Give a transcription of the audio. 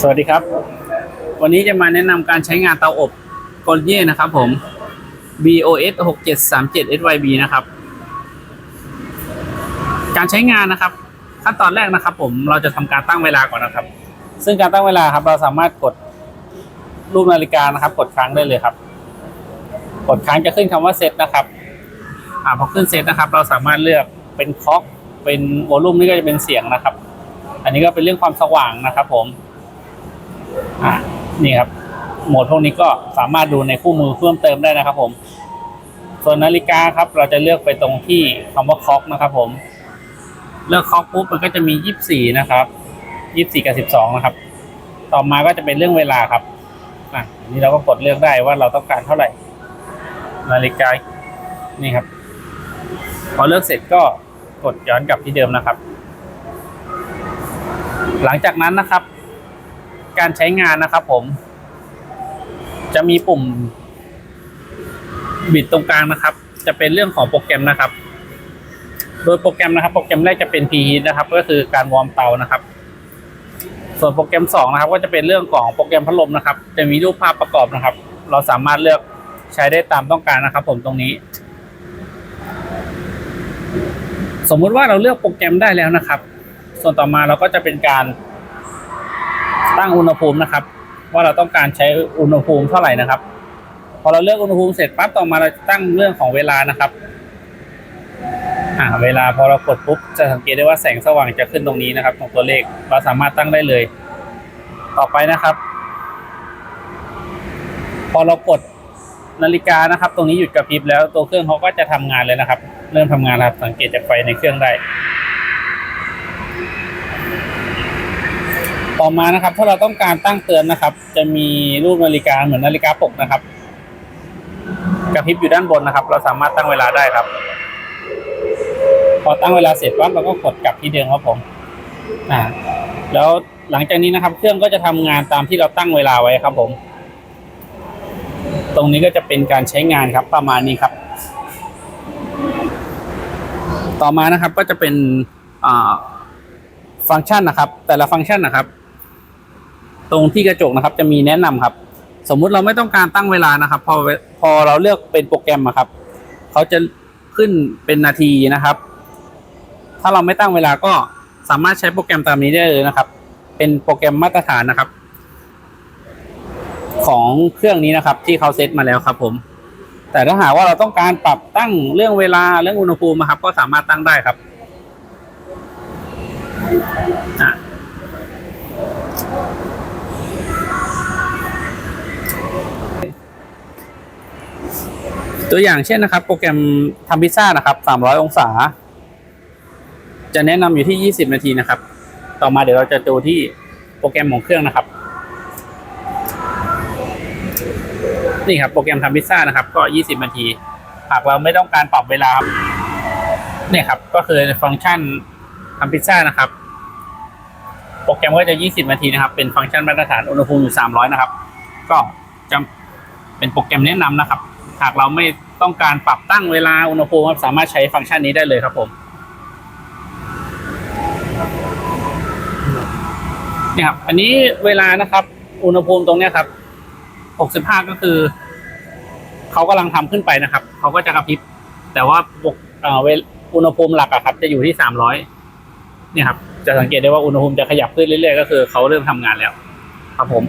สวัสดีครับ วันนี้จะมาแนะนำการใช้งานเตาอบกลเย่นะครับผม BOS 6737 SYB นะครับ การใช้งานนะครับ ขั้นตอนแรกนะครับ ผมเราจะทำการตั้งเวลาก่อนนะครับ ซึ่งการตั้งเวลาครับ เราสามารถกดรูปนาฬิกานะครับ กดค้างได้เลยครับ กดค้างจะขึ้นคำว่าเซตนะครับอ่าพอขึ้นเซตนะครับ เราสามารถเลือกเป็นคล็อกเป็นวอลลุ่มนี่ก็จะเป็นเสียงนะครับ อันนี้ก็เป็นเรื่องความสว่างนะครับ ผม อ่านี่ครับโหมดพวกนี้ก็สามารถดูในคู่มือเพิ่มเติมได้นะครับ ผมส่วนนาฬิกาครับ เราจะเลือกไปตรงที่คำว่าคล็อกนะครับผม เลือกคล็อกปุ๊บมันก็จะมียี่สิบสี่นะครับยี่สิบสี่กับสิบสองนะครับ ต่อมาก็จะเป็นเรื่องเวลาครับอะนนี้เราก็กดเลือกได้ว่าเราต้องการเท่าไหร่ นาฬิกานี่ครับ พอเลือกเสร็จก็กดย้อนกลับที่เดิมนะครับ หลังจากนั้นนะครับ การใช้งานนะครับผม จะมีปุ่ม บิดตรงกลางนะครับ จะเป็นเรื่องของโปรแกรมนะครับ โดยโปรแกรมนะครับ โปรแกรมแรกจะเป็น p h e a t นะครับ ก็คือการวอร์มเตานะครับ ส่วนโปรแกรมสองนะครับ ก็จะเป็นเรื่องของโปรแกรมพัดลมนะครับ จะมีรูปภาพประกอบนะครับ เราสามารถเลือกใช้ได้ตามต้องการนะครับ ผมตรงนี้สมมุติว่าเราเลือกโปรแกรมได้แล้วนะครับ ส่วนต่อมาเราก็จะเป็นการ ตั้งอุณหภูมินะครับ ว่าเราต้องการใช้อุณหภูมิเท่าไหร่นะครับ พอเราเลือกอุณหภูมิเสร็จปั๊บต่อมาเราตั้งเรื่องของเวลานะครับอ่าเวลาพอเรากดปุ๊บจะสังเกตได้ว่าแสงสว่างจะขึ้นตรงนี้นะครับตรงตัวเลขเราสามารถตั้งได้เลย ต่อไปนะครับ พอเรากดนาฬิกานะครับ ตรงนี้หยุดกระพริบแล้วตัวเครื่องเขาก็จะทำงานเลยนะครับ เริ่มทำงานแล้วครับสังเกตจากไฟในเครื่องได้ ต่อมานะครับถ้าเราต้องการตั้งเตือนนะครับ จะมีรูปนาฬิกาเหมือนนาฬิกาปลุกนะครับกระพริบอยู่ด้านบนนะครับ เราสามารถตั้งเวลาได้ครับ พอตั้งเวลาเสร็จปั๊บเราก็กดกลับที่เดิมครับผมอ่าแล้วหลังจากนี้นะครับ เครื่องก็จะทำงานตามที่เราตั้งเวลาไว้ครับผม ตรงนี้ก็จะเป็นการใช้งานครับประมาณนี้ครับ ต่อมานะครับก็จะเป็นอ่าฟังก์ชันนะครับ แต่ละฟังก์ชันนะครับ ตรงที่กระจกนะครับจะมีแนะนำครับ สมมุติเราไม่ต้องการตั้งเวลานะครับ พอพอเราเลือกเป็นโปรแกรมอะครับเขาจะขึ้นเป็นนาทีนะครับ ถ้าเราไม่ตั้งเวลาก็สามารถใช้โปรแกรมตามนี้ได้เลยนะครับ เป็นโปรแกรมมาตรฐานนะครับ ของเครื่องนี้นะครับ ที่เขาเซตมาแล้วครับ ผม แต่ถ้าหากว่าเราต้องการปรับตั้งเรื่องเวลาเรื่องอุณหภูมินะครับ ก็สามารถตั้งได้ครับ ตัวอย่างเช่นนะครับ โปรแกรมทำพิซซ่านะครับ 300 องศา จะแนะนำอยู่ที่ 20 นาทีนะครับ ต่อมาเดี๋ยวเราจะดูที่โปรแกรมของเครื่องนะครับ นี่ครับ โปรแกรมทำพิซซ่านะครับ ก็ 20 นาที หากเราไม่ต้องการปรับเวลาครับนี่ครับ ก็คือฟังก์ชันทำพิซซ่านะครับ โปรแกรมก็จะ 20 นาทีนะครับ เป็นฟังก์ชันมาตรฐานอุณหภูมิอยู่ 300 นะครับ ก็จะเป็นโปรแกรมแนะนำนะครับ หากเราไม่ต้องการปรับตั้งเวลาอุณหภูมิสามารถใช้ฟังก์ชันนี้ได้เลยครับผมนี่ครับ อันนี้เวลานะครับ อุณหภูมิตรงเนี้ยครับ 65 ก็คือ เขากำลังทำขึ้นไปนะครับ เขาก็จะกระพริบ แต่ว่าอุณหภูมิหลักอะครับ จะอยู่ที่ 300 เนี่ยครับ จะสังเกตได้ว่าอุณหภูมิจะขยับขึ้นเรื่อยๆ ก็คือเขาเริ่มทำงานแล้ว ครับผม